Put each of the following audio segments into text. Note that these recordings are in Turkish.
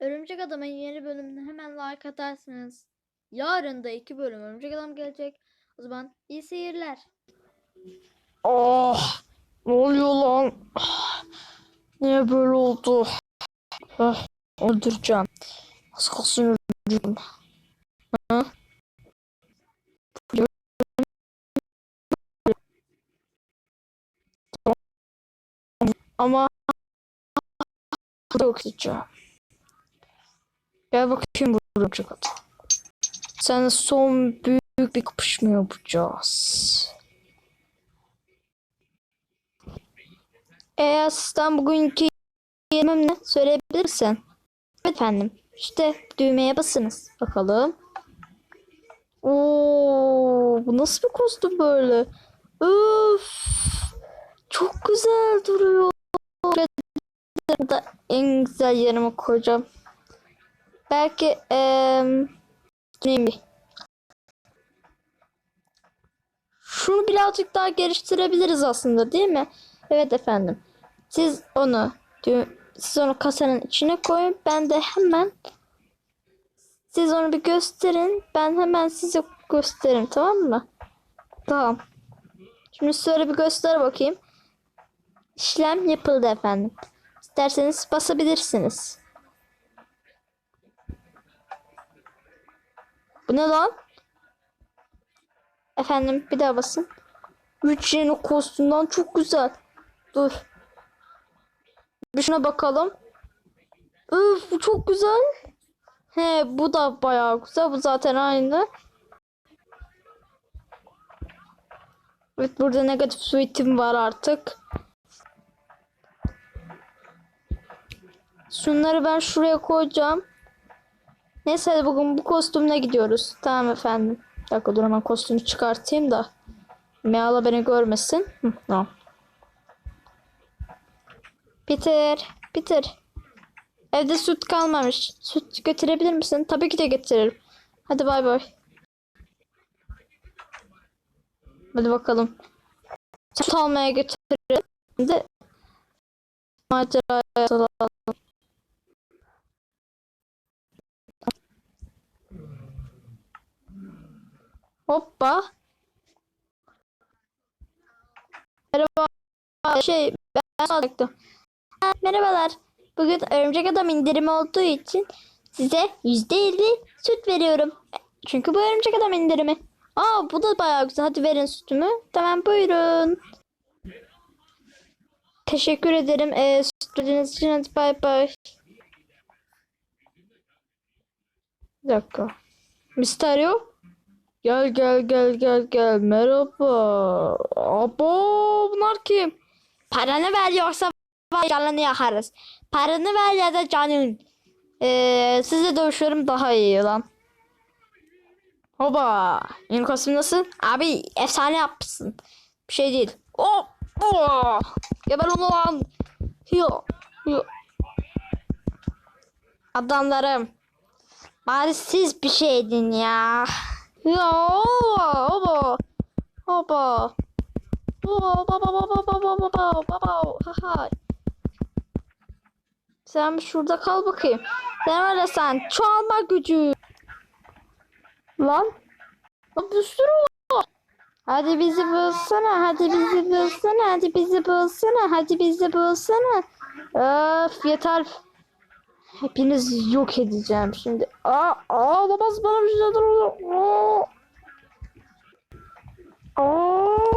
Örümcek Adam'ın yeni bölümüne hemen like atarsınız. Yarın da iki bölüm Örümcek Adam gelecek. O zaman iyi seyirler. Oh, ne oluyor lan? Niye böyle oldu? Ah, öldüreceğim. Az kalsın öldüreceğim. Ha? Ama yok edeceğim. Gel bakayım buraya adam. Sen son büyük bir kapışma yapacağız. Eğer sizden bugünkü yemem ne söyleyebilir misin? Evet efendim. İşte düğmeye basınız. Bakalım. Oo, bu nasıl bir kostüm böyle? Üf, çok güzel duruyor. Da en güzel yerime koyacağım. Belki eee. Şunu birazcık daha geliştirebiliriz aslında değil mi? Evet efendim. Siz onu siz onu kasanın içine koyun. Ben de hemen siz onu bir gösterin. Ben hemen size gösteririm tamam mı? Tamam. Şimdi şöyle bir göster bakayım. İşlem yapıldı efendim. İsterseniz basabilirsiniz. Bu ne lan? Efendim bir daha basın. Üç yeni kostümden çok güzel. Dur. Bir şuna bakalım. Üf bu çok güzel. He bu da bayağı güzel. Bu zaten aynı. Evet burada negatif suitim var artık. Şunları ben şuraya koyacağım. Neyse bugün bu kostümle gidiyoruz. Tamam efendim. Bir dakika dur hemen kostümü çıkartayım da. Meala beni görmesin. Hı, tamam. Peter, Peter. Evde süt kalmamış. Süt götürebilir misin? Tabii ki de getiririm. Hadi bay bay. Hadi bakalım. Süt almaya götürelim. De maceraya atılalım. Hoppa. Merhaba. Şey ben alacaktım. Ha, merhabalar. Bugün örümcek adam indirimi olduğu için size %50 süt veriyorum. Çünkü bu örümcek adam indirimi. Aa bu da bayağı güzel. Hadi verin sütümü. Tamam buyurun. Teşekkür ederim. Ee, süt verdiğiniz için hadi bay bay. Bir dakika. Misterio. Gel gel gel gel gel. Merhaba. Abo bunlar kim? Paranı ver yoksa canını yakarız. Paranı ver ya da canın. Ee, sizle dövüşüyorum daha iyi lan. Hoba. Yeni kostüm nasıl? Abi efsane yapmışsın. Bir şey değil. Oh. Oh. Geber onu lan. Yo. Yo. Adamlarım. Bari siz bir şey edin ya. Ya oba oba oba oba baba baba baba baba baba ha Sen bir şurada kal bakayım. Sen öyle sen çoğalma gücü. Lan bir sürü var. Hadi bizi bulsana. Hadi bizi bulsana. Hadi bizi bulsana. Hadi bizi bulsana. Öf yeter. Hepiniz yok edeceğim şimdi. Aa, aa olamaz bana bir şeyler oluyor. Aa. Aa.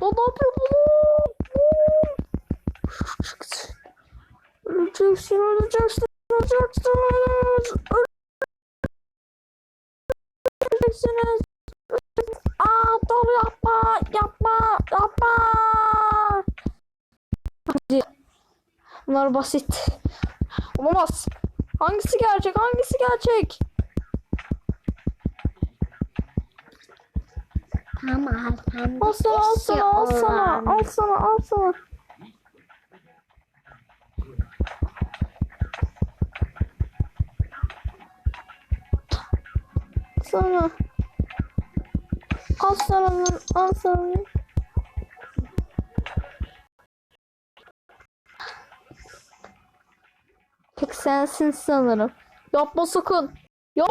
O ne yapıyor bunu? Öleceksin. Öleceksin, öleceksin, öleceksin. Öleceksiniz. Aa, dur yapma, yapma, yapma. Hadi. Bunlar basit. Olamaz. Hangisi gerçek? Hangisi gerçek? Ama sen Al sana, al sana, al sana, al sana, al sana. Sana. Al sana, al sana. Köpek sensin sanırım. Yapma sakın. Ya